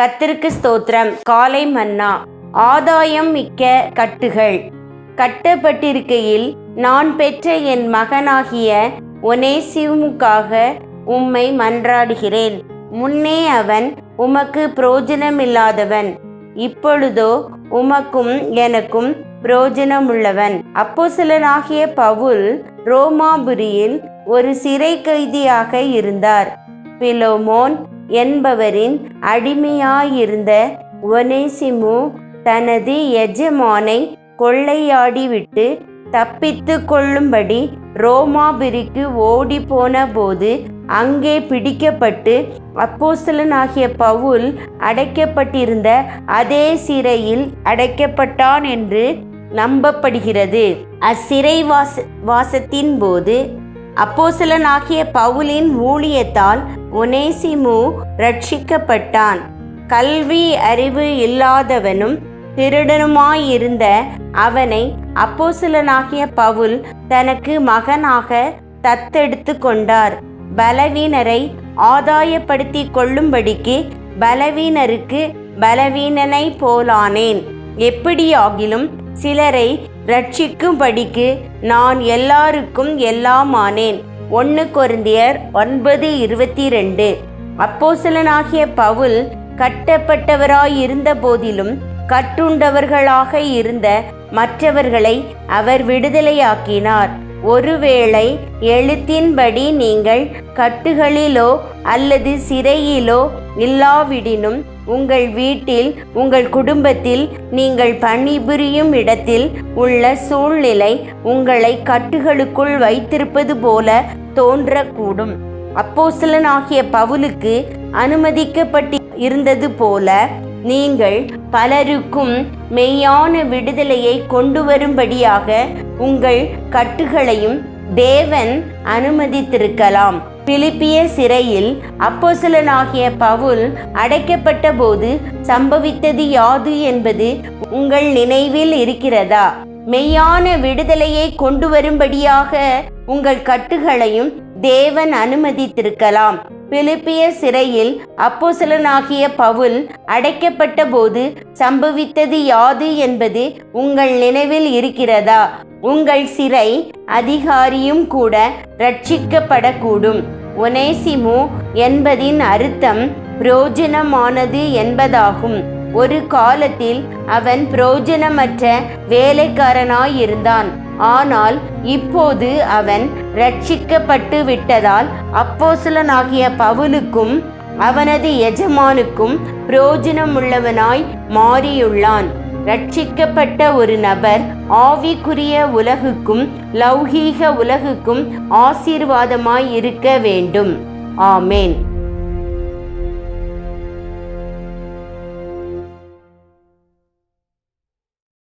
கத்திற்கு ஸ்தோத்திரம். காலை மன்னா ஆதாயம் மிக்க கட்டுகள். கட்டப்பட்டிருக்கையில் நான் பெற்ற என் மகனாகிய ஒனேசிவுக்காக உம்மை மன்றாடுகிறேன். முன்னே அவன் உமக்கு புரோஜனமில்லாதவன். இப்பொழுதோ உமக்கும் எனக்கும் புரோஜனமுள்ளவன். அப்போசிலனாகிய பவுல் ரோமாபுரியில் ஒரு சிறை கைதியாக இருந்தார். பிலோமோன் என்பவரின் அடிமையாயிருந்த ஒனேசிமு தனது எஜமானை கொள்ளையாடிவிட்டு தப்பித்து கொள்ளும்படி ரோமாபுரிக்கு ஓடி போன போது அங்கே பிடிக்கப்பட்டு அப்போஸ்தலனாகிய பவுல் அடைக்கப்பட்டிருந்த அதே சிறையில் அடைக்கப்பட்டான் என்று நம்பப்படுகிறது. அச்சிறை வாச வாசத்தின் போது அப்போசலனாகிய பவுலின் ஊழியத்தால் ஒனேசிமு ரட்சிக்கப்பட்டான் கல்வி அறிவு இல்லாதவனும் திருடனுமாயிருந்த அவனை அப்போசலனாகிய பவுல் தனக்கு மகனாக தத்தெடுத்து கொண்டார். பலவீனரை ஆதாயப்படுத்தி கொள்ளும்படிக்கு பலவீனருக்கு பலவீனனை போலானேன். எப்படியாகிலும் சிலரை ரட்சிக்கும்படிக்கு நான் எல்லாருக்கும் எல்லாமானேன். ஒன்று கொருந்தியர் ஒன்பது இருபத்தி ரெண்டு அப்போசலனாகிய பவுல் கட்டப்பட்டவராயிருந்த போதிலும் கட்டுண்டவர்களாக இருந்த மற்றவர்களை அவர் விடுதலையாக்கினார். ஒருவேளை எழுத்தின்படி நீங்கள் கட்டுகளிலோ அல்லது சிறையிலோ இல்லாவிடினும் உங்கள் வீட்டில் உங்கள் குடும்பத்தில் நீங்கள் பணிபுரியும் இடத்தில் உள்ள சூழ்நிலை உங்களை கட்டுகளுக்குள் வைத்திருப்பது போல தோன்றக்கூடும். அப்போசலனாகிய பவுலுக்கு அனுமதிக்கப்பட்டு இருந்தது போல நீங்கள் பலருக்கும் மெய்யான விடுதலையை கொண்டு வரும்படியாக உங்கள் கட்டுகளையும் தேவன் அனுமதித்திருக்கலாம். பிலிப்பிய சிறையில் அப்போசலனாகிய பவுல் அடைக்கப்பட்ட போது சம்பவித்தது யாது என்பது உங்கள் நினைவில் இருக்கிறதா? மெய்யான விடுதலையை கொண்டு வரும்படியாக உங்கள் கட்டுகளையும் தேவன் அனுமதித்திருக்கலாம். பிலிப்பிய சிறையில் அப்போசலனாகிய பவுல் அடைக்கப்பட்ட போது சம்பவித்தது யாது என்பது உங்கள் நினைவில் இருக்கிறதா? உங்கள் சிறை அதிகாரியும் கூட ரட்சிக்கப்படக்கூடும் ஒனேசிமு என்பதின் அர்த்தம் புரோஜனமானது என்பதாகும். ஒரு காலத்தில் அவன் புரோஜனமற்ற வேலைக்காரனாயிருந்தான். ஆனால் இப்போது அவன் ரட்சிக்கப்பட்டு விட்டதால் அப்போசலனாகிய பவுலுக்கும் அவனது எஜமானுக்கும் பிரயோஜனமுள்ளவனாய் மாறியுள்ளான். ரட்சிக்கப்பட்ட ஒரு நபர் ஆவிக்குரிய உலகுக்கும் லௌகீக உலகுக்கும் ஆசீர்வாதமாய் இருக்க வேண்டும். ஆமேன்.